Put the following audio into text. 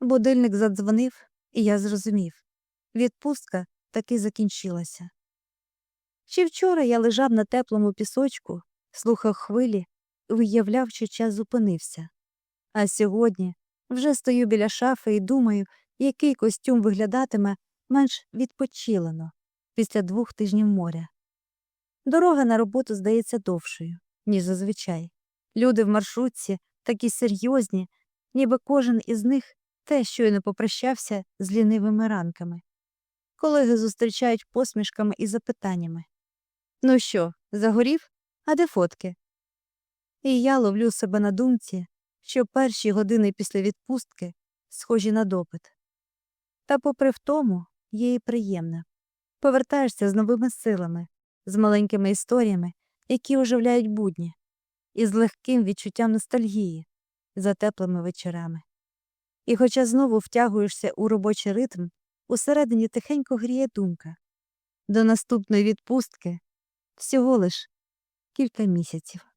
Будильник задзвонив, і я зрозумів відпустка таки закінчилася. Ще вчора я лежав на теплому пісочку, слухав хвилі і уявляв, що час зупинився. А сьогодні вже стою біля шафи і думаю, який костюм виглядатиме менш відпочилено після двох тижнів моря. Дорога на роботу здається довшою, ніж зазвичай. Люди в маршрутці такі серйозні, ніби кожен із них те щойно попрощався з лінивими ранками. Колеги зустрічають посмішками і запитаннями Ну що, загорів? А де фотки? І я ловлю себе на думці, що перші години після відпустки схожі на допит. Та, попри втому, є і приємне. Повертаєшся з новими силами, з маленькими історіями, які оживляють будні, і з легким відчуттям ностальгії за теплими вечорами. І хоча знову втягуєшся у робочий ритм, усередині тихенько гріє думка. До наступної відпустки всього лиш кілька місяців.